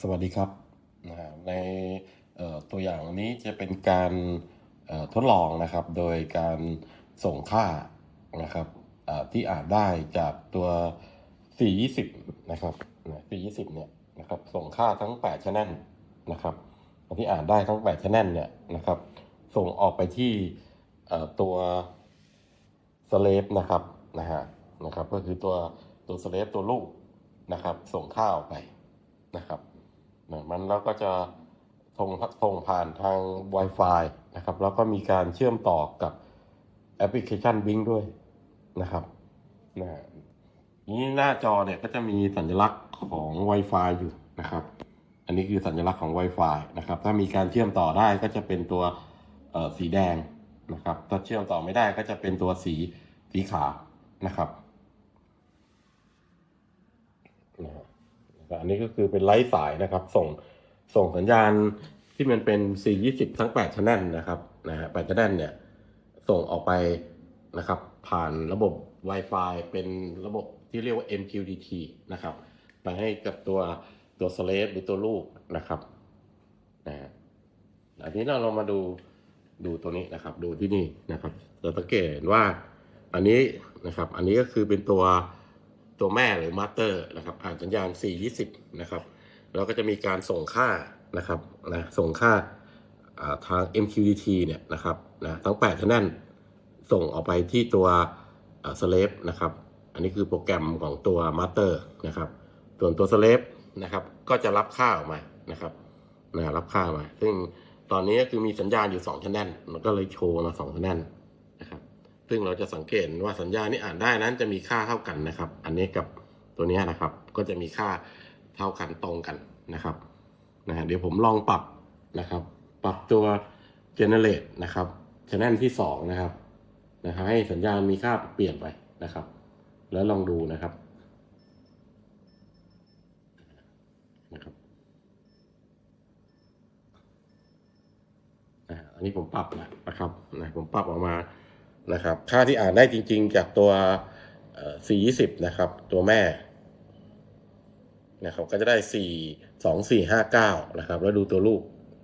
สวัสดีครับ ในตัวอย่างนี้จะเป็นการทดลองนะครับ โดยการส่งค่านะครับที่อ่านได้จากตัว 420 นะครับ 420 เนี่ยนะครับ ส่งค่าทั้ง 8 channel นะครับ ที่อ่านได้ทั้ง 8 channel เนี่ยนะครับ ส่งออกไปที่ตัว slave นะครับนะฮะนะครับ ก็คือตัวตัว slave ตัวลูกนะครับ ส่งค่าออกไปนะครับ มันแล้วก็จะส่งส่งผ่านทาง Wi-Fi นะครับ แล้วก็มีการเชื่อมต่อกับแอปพลิเคชัน Bing ด้วยนะครับนะนี้หน้าจอเนี่ยก็จะมีสัญลักษณ์ของ Wi-Fi อยู่นะครับ อันนี้คือสัญลักษณ์ของ Wi-Fi นะครับ ถ้ามีการเชื่อมต่อได้ก็จะเป็นตัวสีแดงนะครับ ถ้าเชื่อมต่อไม่ได้ก็จะเป็นตัวสีสีขาวนะครับนะฮะ อันนี้ก็คือเป็นไลฟ์สายนะครับ ส่งส่งสัญญาณที่มันเป็น 420 ทั้ง8 channel นะครับนะฮะ8 channel เนี่ย ส่งออกไปนะครับ ผ่านระบบ Wi-Fi เป็นระบบที่เรียกว่า MQTT นะครับไปให้กับตัวตัว slave หรือตัวลูกนะครับนะฮะอันนี้เราลองมาดูดูตัวนี้นะครับ ดูที่นี่นะครับเราสังเกตเห็นว่าอันนี้นะครับ อันนี้ก็คือเป็นตัว ตัวแม่หรือมาสเตอร์นะครับผ่านสัญญาณ 420 นะครับ แล้วก็จะมีการส่งค่านะครับนะส่งค่าทาง MQTT เนี่ยนะครับนะทั้ง8 channel ส่งออกไปที่ตัว slave นะครับ อันนี้คือโปรแกรมของตัว master นะครับ ส่วนตัว slave นะครับ ก็จะรับค่าออกมานะครับนะรับค่ามา ซึ่งตอนนี้ก็คือมีสัญญาณอยู่2 channel มันก็เลยโชว์มา2 channel น ซึ่งเราจะสังเกตว่าสัญญาณที่อ่านได้นั้นจะมีค่าเท่ากันนะครับ อันนี้กับตัวนี้นะครับ ก็จะมีค่าเท่ากันตรงกันนะครับนะฮะเดี๋ยวผมลองปรับนะครับ ปรับตัว generate นะครับ channel ที่สองนะครับนะฮะให้สัญญาณมีค่าเปลี่ยนไปนะครับ แล้วลองดูนะครับนะครับอันนี้ผมปรับนะนะครับนะผมปรับออกมา นะครับ ค่าที่อ่านได้จริง ๆ จากตัว 420 นะครับ ตัวแม่นะครับก็จะได้ 4 2 4 5 9 นะครับ แล้วดูตัวลูก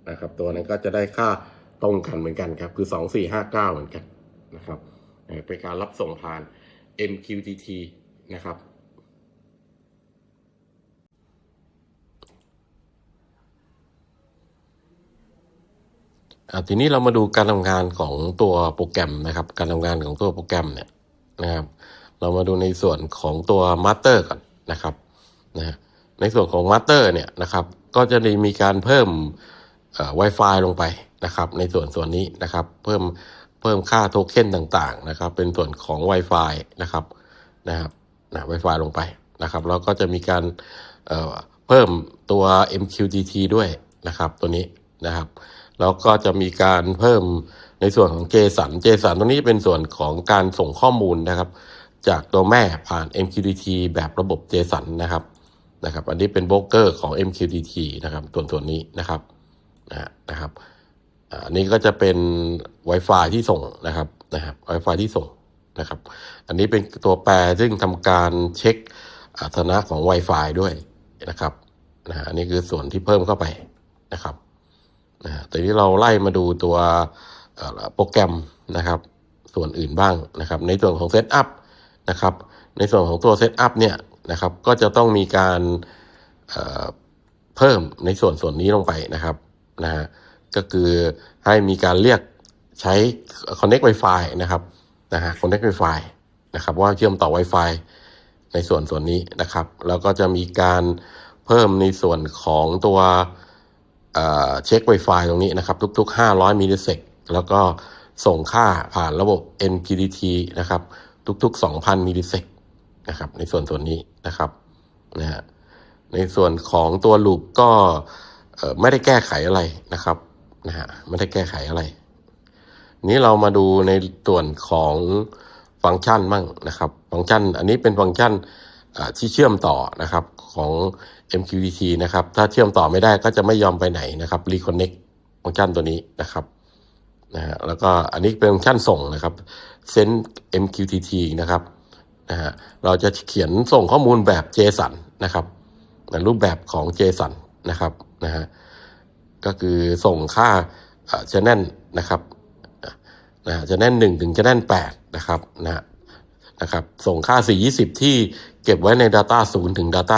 นะครับ ตัวนั้นก็จะได้ค่าตรงกันเหมือนกันครับ คือ 2 4 5 9 เหมือนกันนะครับเป็นการรับส่งผ่าน MQTT นะครับ อะ ทีนี้เรามาดูการทำงานของตัวโปรแกรมนะครับ การทำงานของตัวโปรแกรมเนี่ยนะครับ เรามาดูในส่วนของตัวมาสเตอร์ก่อนนะครับนะในส่วนของมาสเตอร์เนี่ยนะครับ ก็จะได้มีการเพิ่มเอ่อ Wi-Fi ลงไปนะครับ ในส่วนส่วนนี้นะครับ เพิ่มเพิ่มค่าโทเค็นต่างๆนะครับ เป็นส่วนของ Wi-Fi นะครับนะครับนะ Wi-Fi ลงไปนะครับแล้วก็จะมีการเอ่อเพิ่มตัว MQTT ด้วยนะครับ ตัวนี้นะครับ แล้วก็จะมีการเพิ่มในส่วนของเจสันเจสันตรงนี้เป็นส่วนของการส่งข้อมูลนะครับ จากตัวแม่ผ่าน MQTT แบบระบบ JSON นนะครับนะครับ อันนี้เป็นโบรกเกอร์ของ MQTT นะครับส่วนส่วนนี้นะครับนะนะครับอันนี้ก็จะเป็น Wi-Fi ที่ส่งนะครับนะครับ Wi-Fi ที่ส่งนะครับ อันนี้เป็นตัวแปรซึ่งทำการเช็คอ่าสถานะของ Wi-Fi ด้วยนะครับนะฮะอันนี้คือส่วนที่เพิ่มเข้าไปนะครับ นะแต่ที่เราไล่มาดูตัวโปรแกรมนะครับ ส่วนอื่นบ้างนะครับ ในส่วนของเซตอัพนะครับ ในส่วนของตัวเซตอัพเนี่ยนะครับ ก็จะต้องมีการเเพิ่มในส่วนส่วนนี้ลงไปนะครับนะฮะก็คือให้มีการเรียกใช้ Connect Wi-Fi นะครับนะฮะ Connect Wi-Fi นะครับว่าเชื่อมต่อ Wi-Fi ในส่วนส่วนนี้นะครับ แล้วก็จะมีการเพิ่มในส่วนของตัว เช็ค Wi-Fi ตรงนี้นะครับ ทุก ๆ 500 มิลลิเซกแล้วก็ส่งค่าผ่านระบบ MQTT นะครับ ทุก ๆ 2,000 มิลลิเซกนะครับ ในส่วนส่วนนี้นะครับนะฮะในส่วนของตัวลูปก็ไม่ได้แก้ไขอะไรนะครับนะฮะไม่ได้แก้ไขอะไร นี้เรามาดูในส่วนของฟังก์ชันบ้างนะครับ ฟังก์ชัน อันนี้เป็นฟังก์ชัน ที่เชื่อมต่อนะครับของ MQTT นะครับถ้าเชื่อมต่อไม่ได้ก็จะไม่ยอมไปไหนนะครับ Reconnect ฟังก์ชันตัวนี้นะครับนะฮะแล้วก็อันนี้เป็นฟังก์ชันส่งนะครับ Send MQTT นะครับนะฮะเราจะเขียนส่งข้อมูลแบบ JSON นะครับในรูปแบบของ JSON นะครับนะฮะก็คือส่งค่าชแนลนะครับนะชแนลหนึ่งถึงชแนลแปดนะครับนะนะครับส่งค่า 420 ที่ เก็บไว้ใน Data 0 ถึง Data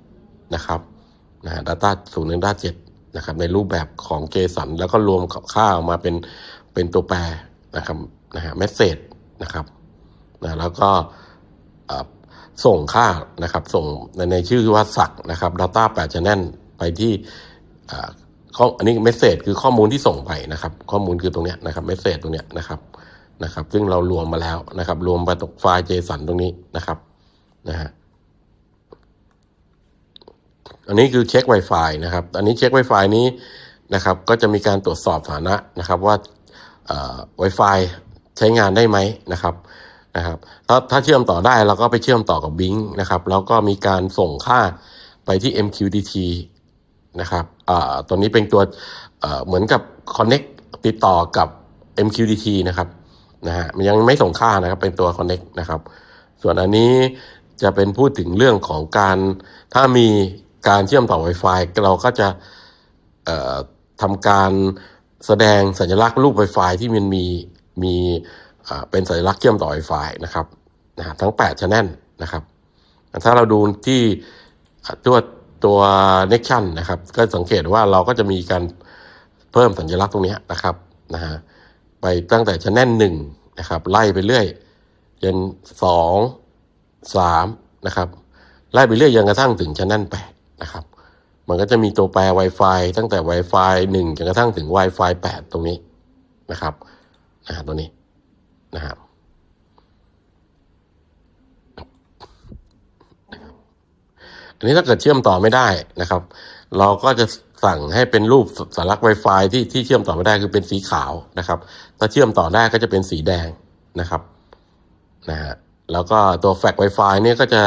7 นะครับนะ Data 0 ถึง Data 7 นะครับ ในรูปแบบของ JSON แล้วก็รวมค่าออกมาเป็นเป็นตัวแปรนะครับนะฮะ message นะครับนะแล้วก็ส่งค่านะครับ ส่งในในชื่อว่าสักนะครับ Data 8 Channel ไปที่อ่อข้ออันนี้ message คือข้อมูลที่ส่งไปนะครับ ข้อมูลคือตรงเนี้ยนะครับ message ตรงเนี้ยนะครับนะครับ ซึ่งเรารวมมาแล้วนะครับ รวมไปตกไฟล์ JSON ตรงนี้นะครับ นะฮะอันนี้คือเช็ค Wi-Fi นะครับ อันนี้เช็ค Wi-Fi นี้นะครับ ก็จะมีการตรวจสอบสถานะนะครับว่าเอ่อ Wi-Fi ใช้งานได้ไหมนะครับนะครับถ้าถ้าเชื่อมต่อได้เราก็ไปเชื่อมต่อกับ Bing นะครับ แล้วก็มีการส่งค่าไปที่ MQTT นะครับตัวนี้เป็นตัวเอ่อเหมือนกับ Connect ติดต่อกับ MQTT นะครับนะฮะมันยังไม่ส่งค่านะครับเป็นตัว Connect นะครับ ส่วนอันนี้ จะเป็นพูดถึงเรื่องของการถ้ามีการเชื่อมต่อ Wi-Fi เราก็จะทำการแสดงสัญลักษณ์รูป Wi-Fi ที่มันมีมีเป็นสัญลักษณ์เชื่อมต่อ Wi-Fi นะครับนะฮะทั้ง8 channel นะครับ ถ้าเราดูที่ตัวตัว Nexion นนะครับ ก็สังเกตว่าเราก็จะมีการเพิ่มสัญลักษณ์ตรงนี้นะครับนะฮะไปตั้งแต่ channel 1นะครับ ไล่ไปเรื่อยจนสอง สามนะครับไล่ไปเรื่อยจนกระทั่งถึง channel 8นะครับมันก็จะมีตัวแปร Wi-Fi ตั้งแต่ Wi-Fi 1จนกระทั่งถึง Wi-Fi 8 ตรงนี้นะครับนะฮะตัวนี้นะครับอันนี้ถ้าเกิดเชื่อมต่อไม่ได้นะครับ เราก็จะสั่งให้เป็นรูปสัญลักษณ์ Wi-Fi ที่ที่เชื่อมต่อไม่ได้คือเป็นสีขาวนะครับ ถ้าเชื่อมต่อได้ก็จะเป็นสีแดงนะครับนะฮะ แล้วก็ตัวแฟก Wi-Fi เนี่ยก็จะ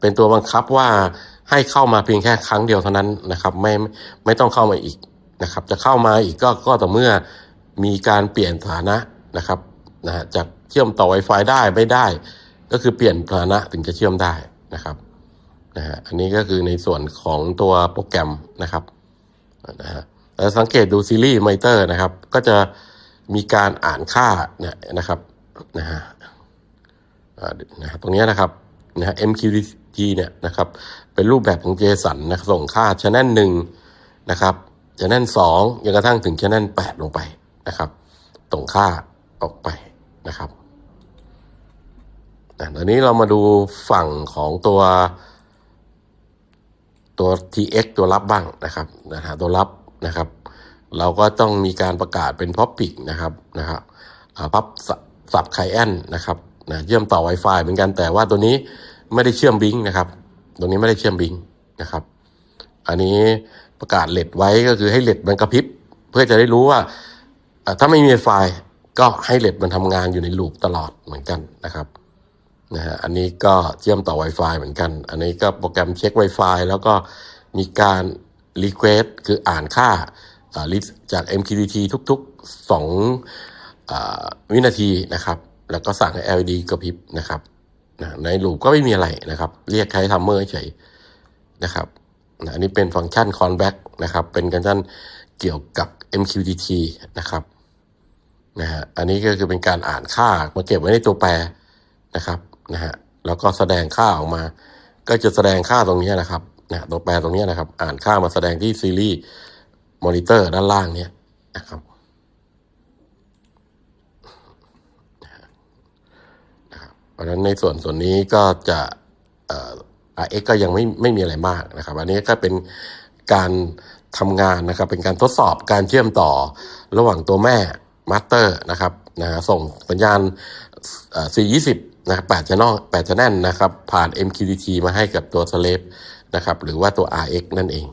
เป็นตัวบังคับว่าให้เข้ามาเพียงแค่ครั้งเดียวเท่านั้นนะครับ ไม่ไม่ต้องเข้ามาอีกนะครับ จะเข้ามาอีกก็ก็ต่อเมื่อมีการเปลี่ยนสถานะนะครับนะฮะจากเชื่อมต่อ Wi-Fi ได้ไม่ได้ ก็คือเปลี่ยนสถานะถึงจะเชื่อมได้นะครับนะฮะอันนี้ก็คือในส่วนของตัวโปรแกรมนะครับนะฮะแล้วสังเกตดูซีรีส์มิเตอร์นะครับ ก็จะมีการอ่านค่าเนี่ยนะครับนะฮะ นะฮะตรงนี้นะครับนะฮะ MQTT เนี่ยนะครับเป็นรูปแบบของ JSON นะส่งค่า channel หนึ่งนะครับ channel สองจนกระทั่งถึง channel แปดลงไปนะครับส่งค่าออกไปนะครับตอนนี้เรามาดูฝั่งของตัวตัว TX ตัวรับบ้างนะครับนะฮะตัวรับนะครับ เราก็ต้องมีการประกาศเป็น Topic นะครับนะครับพับสับไคแอนนะครับ นะเชื่อมต่อ Wi-Fi เหมือนกันแต่ว่าตัวนี้ไม่ได้เชื่อมบิงนะครับ ตรงนี้ไม่ได้เชื่อมบิงนะครับ อันนี้ประกาศเลดไว้ก็คือให้เลดมันกระพริบเพื่อจะได้รู้ว่าถ้าไม่มี Wi-Fi ก็ให้เลดมันทำงานอยู่ในลูปตลอดเหมือนกันนะครับนะฮะอันนี้ก็เชื่อมต่อ Wi-Fi เหมือนกัน อันนี้ก็โปรแกรมเช็ค Wi-Fi แล้วก็มีการ Request คืออ่านค่าอ่า list จาก MQTT ทุกๆ2อ่าวินาทีนะครับ แล้วก็สั่งให้ LED กระพริบนะครับนะในลูปก็ไม่มีอะไรนะครับ เรียกใช้ทัมเมอร์เฉยนะครับนะอันนี้เป็นฟังก์ชัน callback นะครับ เป็นฟังก์ชันเกี่ยวกับ MQTT นะครับนะฮะอันนี้ก็คือเป็นการอ่านค่ามาเก็บไว้ในตัวแปรนะครับนะฮะแล้วก็แสดงค่าออกมา ก็จะแสดงค่าตรงนี้นะครับนะตัวแปรตรงนี้นะครับ อ่านค่ามาแสดงที่ซีรีส์มอนิเตอร์ด้านล่างเนี้ยนะครับนะค รับเพราะฉะนั้นในส่วนส่วนนี้ก็จะเอ่อ RX ก็ยังไม่ไม่มีอะไรมากนะครับ อันนี้ก็เป็นการทำงานนะครับ เป็นการทดสอบการเชื่อมต่อระหว่างตัวแม่มาสเตอร์นะครับนะส่งสัญญาณเอ่อ420 นะครับ8 channel 8 channel นะครับ ผ่าน MQTT มาให้กับตัว slave นะครับ หรือว่าตัว RX นั่นเอง